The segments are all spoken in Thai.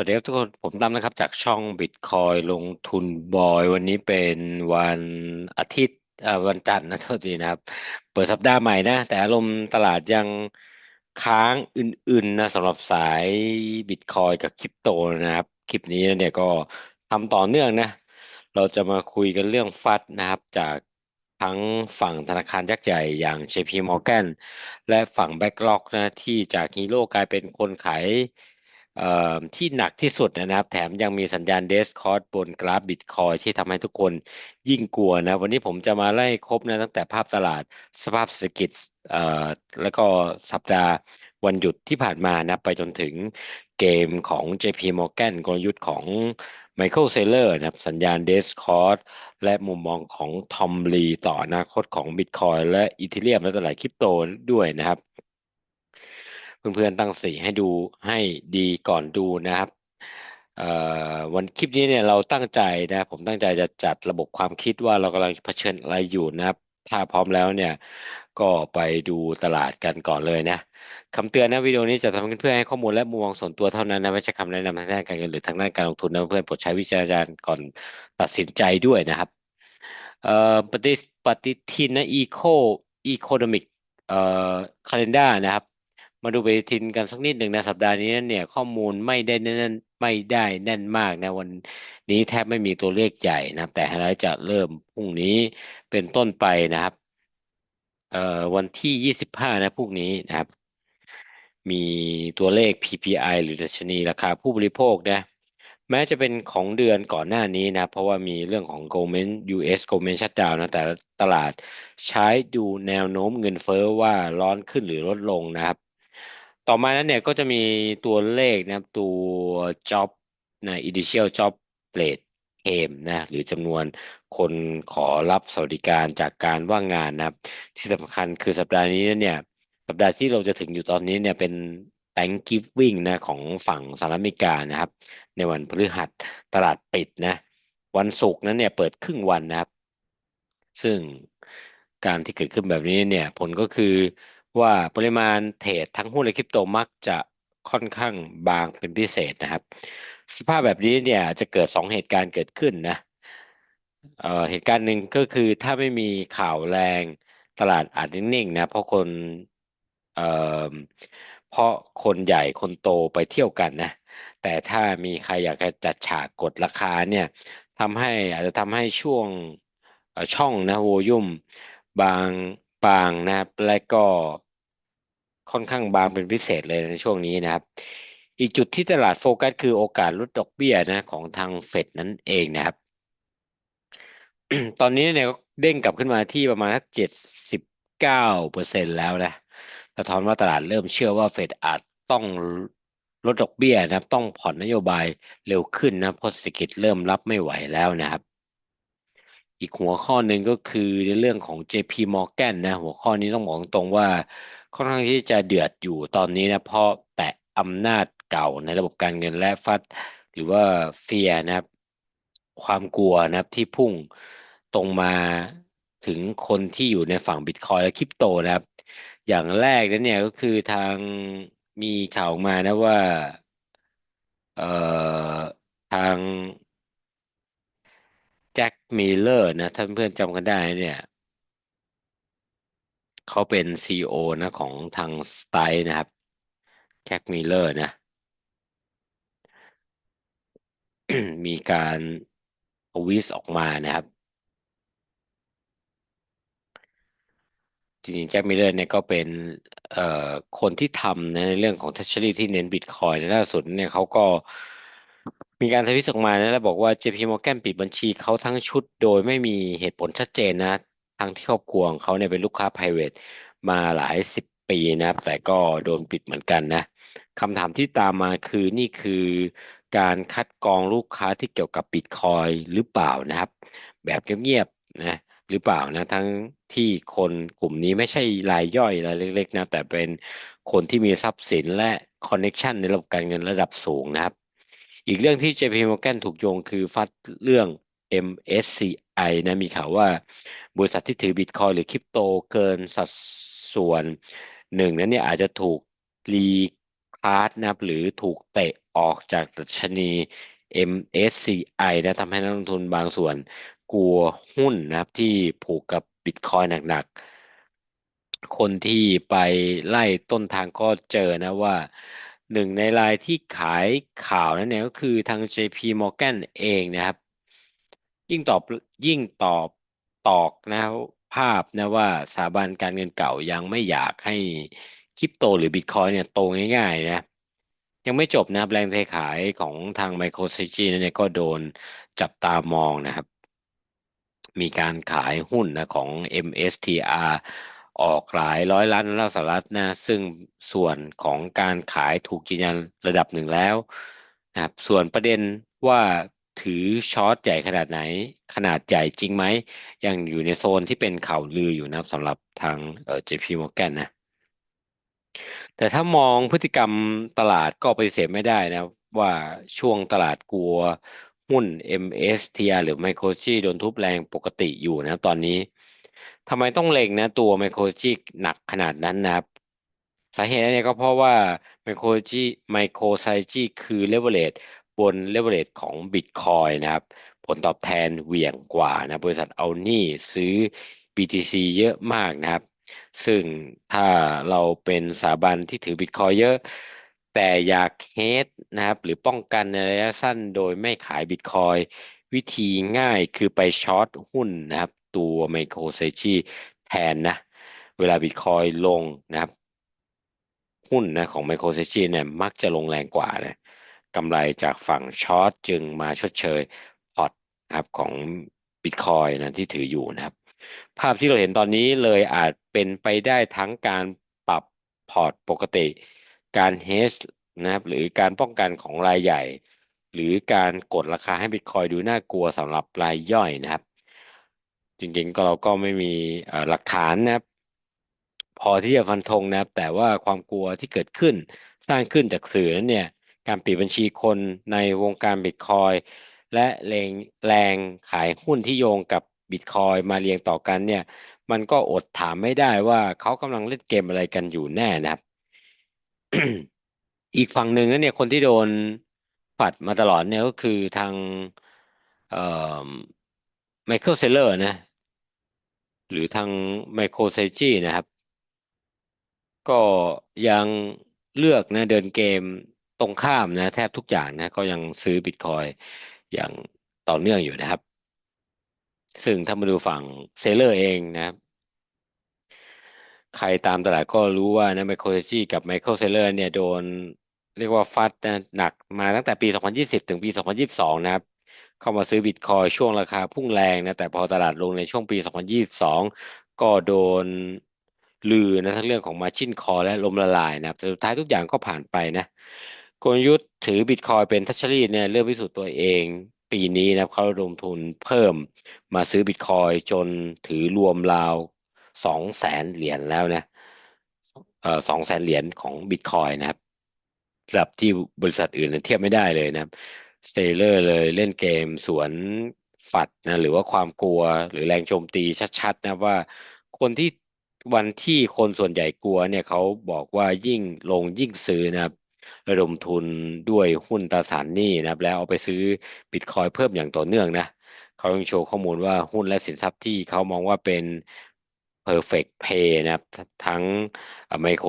สวัสดีครับทุกคนผมตั้มนะครับ จากช่อง Bitcoin ลงทุนบอยวันนี้เป็นวันอาทิตย์อ่วันจันทร์นะโทษทีนะครับ เปิดสัปดาห์ใหม่นะ แต่อารมณ์ตลาดยังค้างอื่นๆนะสำหรับสาย Bitcoin กับคริปโตนะครับ คลิปนี้เนี่ยก็ทำต่อเนื่องนะ เราจะมาคุยกันเรื่องฟัดนะครับ จากทั้งฝั่งธนาคารยักษ์ใหญ่อย่าง JP Morgan และฝั่ง BlackRock นะที่จากฮีโร่กลายเป็นคนขาย ที่หนักที่สุดนะครับ แถมยังมีสัญญาณเดสคอร์สบนกราฟบิตคอยที่ทำให้ทุกคนยิ่งกลัวนะ วันนี้ผมจะมาไล่ครบนะตั้งแต่ภาพตลาดสภาพเศรษฐกิจแล้วก็สัปดาห์วันหยุดที่ผ่านมานะไปจนถึงเกมของ JP Morgan กลยุทธ์ของไมเคิลเซเลอร์นะครับสัญญาณเดสคอร์สและมุมมองของทอมลีต่ออนาคตของบิตคอยและอีเธเรียมและตลาดคริปโตด้วยนะครับ เพื่อนๆตั้งสีให้ดูให้ดีก่อนดูนะครับวันคลิปนี้เนี่ยเราตั้งใจนะผมตั้งใจจะจัดระบบความคิดว่าเรากำลังเผชิญอะไรอยู่นะครับ ถ้าพร้อมแล้วเนี่ยก็ไปดูตลาดกันก่อนเลยนะคำเตือนนะวิดีโอนี้จะทำขึ้นเพื่อให้ข้อมูลและมุมมองส่วนตัวเท่านั้นนะไม่ใช่คำแนะนำทางด้านการเงินหรือทางด้านการลงทุนนะเพื่อนโปรดใช้วิจารณญาณก่อนตัดสินใจด้วยนะครับปฏิปฏิทินนะอีโคอีโคโนมิกเอ่อคาล endar นะครับ มาดูปฏิทินกันสักนิดหนึ่งนะสัปดาห์นี้เนี่ย ข้อมูลไม่ได้แน่นไม่ได้แน่นมากนะวันนี้แทบไม่มีตัวเลขใหญ่นะครับ แต่ไฮไลท์จะเริ่มพรุ่งนี้เป็นต้นไปนะครับ เอ่อวันที่ยี่สิบห้านะพรุ่งนี้นะครับ มีตัวเลข PPI หรือดัชนีราคาผู้บริโภคนะแม้จะเป็นของเดือนก่อนหน้านี้นะ เพราะว่ามีเรื่องของ government US government shutdown นะ แต่ตลาดใช้ดูแนวโน้มเงินเฟ้อว่าร้อนขึ้นหรือลดลงนะครับ ต่อมานั้นเนี่ยก็จะมีตัวเลขนะครับตัว job นะ initial job rate claim นะหรือจำนวนคนขอรับสวัสดิการจากการว่างงานนะครับ ที่สำคัญคือสัปดาห์นี้เนี่ยสัปดาห์ที่เราจะถึงอยู่ตอนนี้เนี่ยเป็น Thanksgiving นะของฝั่งสหรัฐอเมริกานะครับ ในวันพฤหัสตลาดปิดนะ วันศุกร์นั้นเนี่ยเปิดครึ่งวันนะครับ ซึ่งการที่เกิดขึ้นแบบนี้เนี่ยผลก็คือ ว่าปริมาณเทรดทั้งหุ้นและคริปโตมักจะค่อนข้างบางเป็นพิเศษนะครับ สภาพแบบนี้เนี่ยจะเกิดสองเหตุการณ์เกิดขึ้นนะเเหตุการณ์หนึ่งก็คือถ้าไม่มีข่าวแรงตลาดอาจนิ่งๆนะเพราะคนเเพราะคนใหญ่คนโตไปเที่ยวกันนะแต่ถ้ามีใครอยากจะจัดฉากกดราคาเนี่ยทำให้อาจจะทำให้ช่วงช่องนะโวยุ่มบางบางนะและก็ ค่อนข้างบางเป็นพิเศษเลยในช่วงนี้นะครับ อีกจุดที่ตลาดโฟกัส คือโอกาสลดดอกเบี้ยนะของทางเฟดนั่นเองนะครับ ตอนนี้เนี่ยเด้งกลับขึ้นมาที่ประมาณสักเจ็ดสิบเก้าเปอร์เซ็นแล้วนะสะท้อนว่าตลาดเริ่มเชื่อว่าเฟดอาจต้องลดดอกเบี้ยนะครับ ต้องผ่อนนโยบายเร็วขึ้นนะเพราะเศรษฐกิจเริ่มรับไม่ไหวแล้วนะครับ อีกหัวข้อหนึ่งก็คือในเรื่องของ JP Morgan นะหัวข้อนี้ต้องบอกตรงว่าค่อนข้างที่จะเดือดอยู่ตอนนี้นะเพราะแตะอำนาจเก่าในระบบการเงินและฟัดหรือว่าเฟียนะครับ ความกลัวนะครับที่พุ่งตรงมาถึงคนที่อยู่ในฝั่งบิตคอยและคริปโตนะครับ อย่างแรกนั้นเนี่ยก็คือทางมีข่าวมานะว่าเอ่อทาง มิลเลอร์นะท่านเพื่อนจำกันได้เนี่ยเขาเป็นซีอนะของทางสไตล์นะครับแจ็คมิลเลอร์นะ มีการวิสออกมานะครับ จริงๆแจ็คมิลเลอร์เนี่ยก็เป็นเอ่อคนที่ทำในเรื่องของ Treasury ที่เน้นบิตคอยน์ล่าสุดเนี่ยเขาก็ มีการทวิตออกมานะแล้วบอกว่า JP Morgan ปิดบัญชีเขาทั้งชุดโดยไม่มีเหตุผลชัดเจนนะทั้งที่ครอบครัวของเขาเนี่ยเป็นลูกค้า private มาหลายสิบปีนะครับ แต่ก็โดนปิดเหมือนกันนะคำถามที่ตามมาคือนี่คือการคัดกรองลูกค้าที่เกี่ยวกับบิตคอยหรือเปล่านะครับ แบบเงียบๆนะหรือเปล่านะทั้งที่คนกลุ่มนี้ไม่ใช่รายย่อยรายเล็กๆนะแต่เป็นคนที่มีทรัพย์สินและคอนเน็ชันในระบบการเงินระดับสูงนะครับ อีกเรื่องที่ JP Morgan ถูกโยงคือฟัดเรื่อง MSCI นะมีข่าวว่าบริษัทที่ถือบิตคอยหรือคริปโตเกินสัดส่วนหนึ่งนั้นเนี่ยอาจจะถูกรีคลาสนะหรือถูกเตะออกจากดัชนี MSCI นะทำให้นักลงทุนบางส่วนกลัวหุ้นนะครับที่ผูกกับบิตคอยหนักๆ คนที่ไปไล่ต้นทางก็เจอนะว่า หนึ่งในรายที่ขายข่าวนั่นเนี่ยก็คือทาง JP Morgan เองนะครับ ยิ่งตอบยิ่งตอบตอกนะภาพนะว่าสถาบันการเงินเก่ายังไม่อยากให้คริปโตหรือบิตคอยเนี่ยโตง่ายๆนะยังไม่จบนะครับแรงเทขายของทาง MicroStrategy นั้นเนี่ยก็โดนจับตามองนะครับ มีการขายหุ้นนะของ MSTR ออกหลายร้อยล้านดอลลาร์สหรัฐนะซึ่งส่วนของการขายถูกยืนยันระดับหนึ่งแล้วนะครับส่วนประเด็นว่าถือช็อตใหญ่ขนาดไหน ขนาดใหญ่จริงไหม ยังอยู่ในโซนที่เป็นข่าวลืออยู่นะสำหรับทางเอ่อ JP Morgan นะ แต่ถ้ามองพฤติกรรมตลาดก็ปฏิเสธไม่ได้นะ ว่าช่วงตลาดกลัวหุ้น MSTR หรือ Microsoft โดนทุบแรงปกติอยู่นะตอนนี้ ทำไมต้องเล็งนะตัว MicroStrategy หนักขนาดนั้นนะครับ สาเหตุเนี่ยก็เพราะว่า MicroStrategy MicroStrategy คือ leverage บน leverage ของ Bitcoin นะครับ ผลตอบแทนเหวี่ยงกว่านะบริษัทเอานี่ซื้อ BTC เยอะมากนะครับ ซึ่งถ้าเราเป็นสถาบันที่ถือบิตคอยเยอะ แต่อยากเฮดนะครับ หรือป้องกันในระยะสั้นโดยไม่ขายบิตคอยวิธีง่ายคือไปช็อตหุ้นนะครับ ตัวไมโครเซจีแทนนะ เวลาบิตคอยลงนะครับ หุ้นนะของไมโครเซจีเนี่ยมักจะลงแรงกว่านะกำไรจากฝั่งช็อตจึงมาชดเชยพอร์ตครับของบิตคอยนะที่ถืออยู่นะครับ ภาพที่เราเห็นตอนนี้เลยอาจเป็นไปได้ทั้งการปรับพอร์ตปกติ การเฮสนะครับหรือการป้องกันของรายใหญ่ หรือการกดราคาให้บิตคอยดูน่ากลัวสำหรับรายย่อยนะครับ จริงๆก็เราก็ไม่มีหลักฐานนะครับ พอที่จะฟันธงนะครับ แต่ว่าความกลัวที่เกิดขึ้นสร้างขึ้นจากสื่อนั้นเนี่ย การปิดบัญชีคนในวงการบิตคอยและแรงแรงขายหุ้นที่โยงกับบิตคอยมาเรียงต่อกันเนี่ย มันก็อดถามไม่ได้ว่าเขากำลังเล่นเกมอะไรกันอยู่แน่นะครับ อีกฝั่งหนึ่งนั้นเนี่ยคนที่โดนปัดมาตลอดเนี่ยก็คือทางไมเคิลเซเลอร์นะ หรือทางไมโครไซจีนะครับ ก็ยังเลือกนะเดินเกมตรงข้ามนะแทบทุกอย่างนะก็ยังซื้อบิตคอยอย่างต่อเนื่องอยู่นะครับ ซึ่งถ้ามาดูฝั่งเซเลอร์เองนะครับ ใครตามตลาดก็รู้ว่านะไมโครเซจีกับไมเคิลเซเลอร์เนี่ยโดนเรียกว่าฟัดนะหนักมาตั้งแต่ปี 2020 ถึงปี 2022 นะครับ เข้ามาซื้อบิตคอยช่วงราคาพุ่งแรงนะแต่พอตลาดลงในช่วงปี 2022 ก็โดนลือนะทั้งเรื่องของ Margin Call และลมละลายนะแต่สุดท้ายทุกอย่างก็ผ่านไปนะกลยุทธ์ถือบิตคอยเป็นทัชชรีเนี่ยเริ่มพิสูจน์ตัวเองปีนี้นะเขาลงทุนเพิ่มมาซื้อบิตคอยจนถือรวมราวสองแสนเหรียญแล้วนะเอ่อสองแสนเหรียญของบิตคอยนะครับระดับที่บริษัทอื่นเทียบไม่ได้เลยนะครับ สเตเลอร์เลยเล่นเกมสวนฝัดนะหรือว่าความกลัวหรือแรงโจมตีชัดๆนะว่าคนที่วันที่คนส่วนใหญ่กลัวเนี่ยเขาบอกว่ายิ่งลงยิ่งซื้อนะครับ ระดมทุนด้วยหุ้นตราสารหนี้นะครับ แล้วเอาไปซื้อบิตคอยเพิ่มอย่างต่อเนื่องนะเขายังโชว์ข้อมูลว่าหุ้นและสินทรัพย์ที่เขามองว่าเป็น perfect pay นะครับ ทั้งไมโคร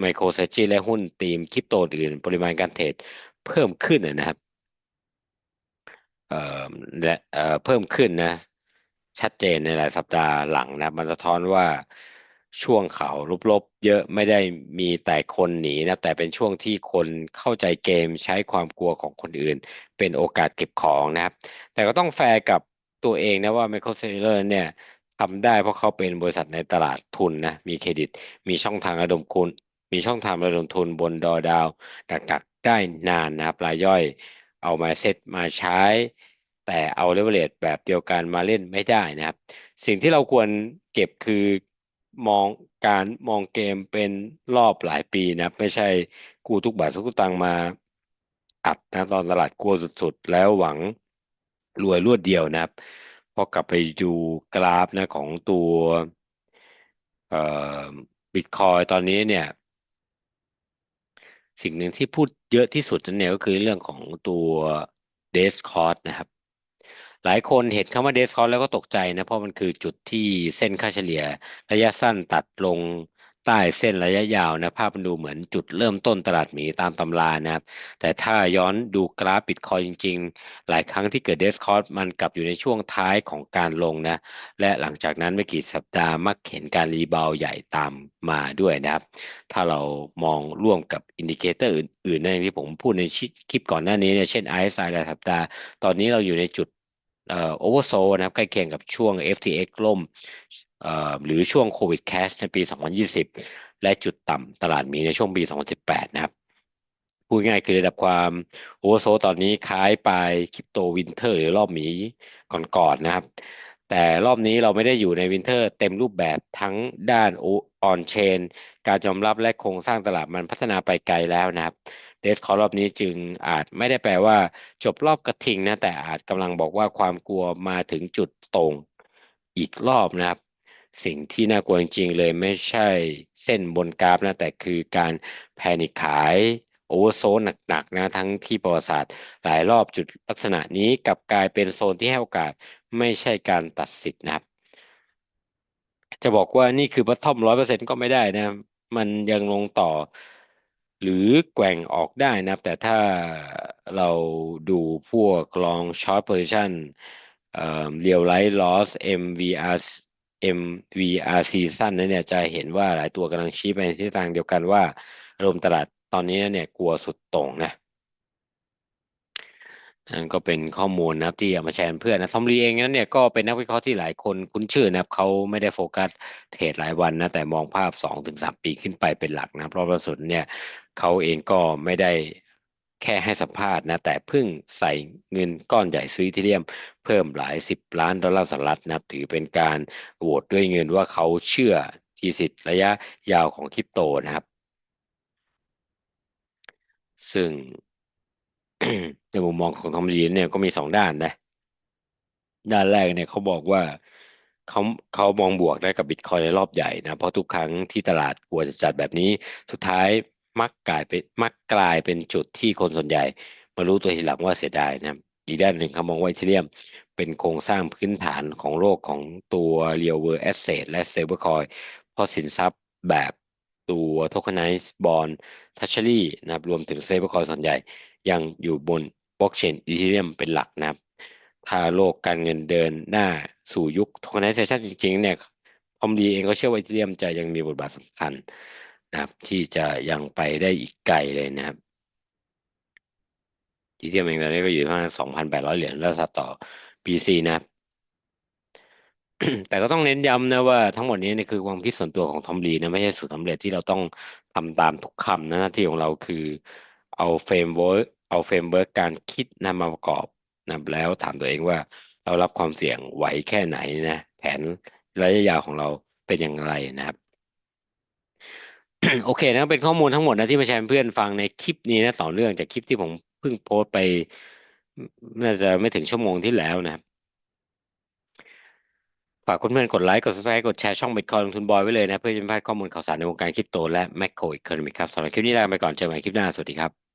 ไมโครเซจีและหุ้นทีมคริปโตอื่น ปริมาณการเทรดเพิ่มขึ้นนะครับ เอ่อและเอ่อเพิ่มขึ้นนะ ชัดเจนในหลายสัปดาห์หลังนะ มันสะท้อนว่าช่วงข่าวลบๆเยอะไม่ได้มีแต่คนหนีนะแต่เป็นช่วงที่คนเข้าใจเกมใช้ความกลัวของคนอื่น เป็นโอกาสเก็บของนะครับ แต่ก็ต้องแฟร์กับตัวเองนะว่า Michael Saylor เนี่ยทำได้เพราะเขาเป็นบริษัทในตลาดทุนนะมีเครดิต มีช่องทางระดมทุนมีช่องทางระดมทุนบนดอดาวหนักๆได้นานนะครับรายย่อย เอามาเซตมาใช้ แต่เอาเลเวลเลตแบบเดียวกันมาเล่นไม่ได้นะครับ สิ่งที่เราควรเก็บคือมองการมองเกมเป็นรอบหลายปีนะไม่ใช่กู้ทุกบาททุกตังมาอัดนะตอนตลาดกลัวสุดๆ แล้วหวังรวยรวดเดียวนะครับพอกลับไปดูกราฟนะของตัวเอ่อบิตคอยตอนนี้เนี่ย สิ่งหนึ่งที่พูดเยอะที่สุดนั่นเนี่ยก็คือเรื่องของตัว d e s c o r d นะครับ หลายคนเห็นคำว่า d e s c o r d แล้วก็ตกใจนะ เพราะมันคือจุดที่เส้นค่าเฉลี่ย ระยะสั้นตัดลง ใต้เส้นระยะยาวนะภาพมันดูเหมือนจุดเริ่มต้นตลาดหมีตามตำรานะครับ แต่ถ้าย้อนดูกราฟบิตคอยจริง ๆ หลายครั้งที่เกิดเดสคอร์มันกลับอยู่ในช่วงท้ายของการลงนะ และหลังจากนั้นไม่กี่สัปดาห์มักเห็นการรีบาวใหญ่ตามมาด้วยนะครับ ถ้าเรามองร่วมกับอินดิเคเตอร์อื่นๆนั่นที่ผมพูดในคลิปก่อนหน้านี้เนี่ยเช่น RSI รายสัปดาห์ตอนนี้เราอยู่ในจุดโอเวอร์โซนะครับใกล้เคียงกับช่วง FTX ล่มเอ่อ หรือช่วงโควิดแคชในปี 2020 และจุดต่ำตลาดมีในช่วงปี 2018 นะครับพูดง่ายคือระดับความโอเวอร์โซตอนนี้คล้ายไปคริปโตวินเทอร์หรือรอบหมีก่อนๆนะครับ แต่รอบนี้เราไม่ได้อยู่ในวินเทอร์เต็มรูปแบบทั้งด้านออนเชนการยอมรับและโครงสร้างตลาดมันพัฒนาไปไกลแล้วนะครับเดสคอรอบนี้จึงอาจไม่ได้แปลว่าจบรอบกระทิงนะแต่อาจกำลังบอกว่าความกลัวมาถึงจุดตรงอีกรอบนะครับ สิ่งที่น่ากลัวจริงๆเลยไม่ใช่เส้นบนกราฟนะ แต่คือการแพนิคขายโอเวอร์โซนหนักๆนะ ทั้งที่ประวัติศาสตร์หลายรอบจุดลักษณะนี้กลับกลายเป็นโซนที่ให้โอกาสไม่ใช่การตัดสิทธิ์นะครับ จะบอกว่านี่คือบัตทอมร้อยเปอร์เซ็นต์ก็ไม่ได้นะ มันยังลงต่อ หรือแกว่งออกได้นะแต่ถ้าเราดูพวกลองช็อตโพซิชันเอ่อเรียลไลท์ลอส MVR MVRC สั้นนั้นเนี่ยจะเห็นว่าหลายตัวกำลังชี้ไปในทิศทางเดียวกันว่าอารมณ์ตลาดตอนนี้เนี่ยกลัวสุดโต่งนะนั่นก็เป็นข้อมูลนะครับที่เอามาแชร์เพื่อนนะทอมลีเองนั้นเนี่ยก็เป็นนักวิเคราะห์ที่หลายคนคุ้นชื่อนะครับเขาไม่ได้โฟกัสเทรดรายวันนะแต่มองภาพสองถึงสามปีขึ้นไปเป็นหลักนะเพราะล่าสุดเนี่ยเขาเองก็ไม่ได้ แค่ให้สัมภาษณ์นะแต่เพิ่งใส่เงินก้อนใหญ่ซื้อทีเรียม เพิ่มหลายสิบล้านดอลลาร์สหรัฐนะถือเป็นการโหวตด้วยเงินว่าเขาเชื่อทีสิทธิ์ระยะยาวของคริปโตนะครับ ซึ่งในมุมมองของทอมลีนเนี่ยก็มีสองด้านนะ ด้านแรกเนี่ยเขาบอกว่าเขาเขามองบวกได้กับบิตคอยในรอบใหญ่นะ เพราะทุกครั้งที่ตลาดกลัวจะจัดแบบนี้ สุดท้าย มักกลายเป็นมักกลายเป็นจุดที่คนส่วนใหญ่ มารู้ตัวทีหลังว่าเสียดายนะอีกด้านหนึ่งเขามองว่าอีเทเรียมเป็นโครงสร้างพื้นฐานของโลกของตัว real world asset และ stablecoin เพราะสินทรัพย์แบบตัว tokenized bond treasury นะครับรวมถึง stablecoin ส่วนใหญ่ ยังอยู่บนบล็อกเชนอีเทเรียมเป็นหลักนะครับ ถ้าโลกการเงินเดินหน้าสู่ยุค tokenization จริงๆเนี่ยพอมดีเองก็เชื่อว่าอีเทเรียมจะยังมีบทบาทสำคัญ นะครับ ที่จะยังไปได้อีกไกลเลยนะครับอีเทียมเองตอนนี้ก็อยู่ที่ประมาณสองพันแปดร้อยเหรียญแล้วสัตต่อปีซีนะครับ แต่ก็ต้องเน้นย้ำนะว่าทั้งหมดนี้นี่คือความคิดส่วนตัวของทอมลีนะไม่ใช่สูตรสำเร็จที่เราต้องทำตามทุกคำนะหน้าที่ของเราคือเอาเฟรมเวิร์กเอาเฟรมเวิร์กการคิดนำมาประกอบนะแล้วถามตัวเองว่าเรารับความเสี่ยงไหวแค่ไหนนะ แผนระยะยาวของเราเป็นอย่างไรนะครับ โอเคนะเป็นข้อมูลทั้งหมดนะที่มาแชร์เพื่อนฟังในคลิปนี้นะต่อเรื่องจากคลิปที่ผมเพิ่งโพสไป น่าจะไม่ถึงชั่วโมงที่แล้วนะครับฝากเพื่อนๆกดไลค์กด subscribe กดแชร์ช่อง Bitcoin ลงทุนบอยไว้เลยนะ เพื่อจะไม่พลาดข้อมูลข่าวสารในวงการคริปโตและ Macro Economic ครับสำหรับคลิปนี้ลาไปก่อนเจอกันใหม่คลิปหน้า สวัสดีครับ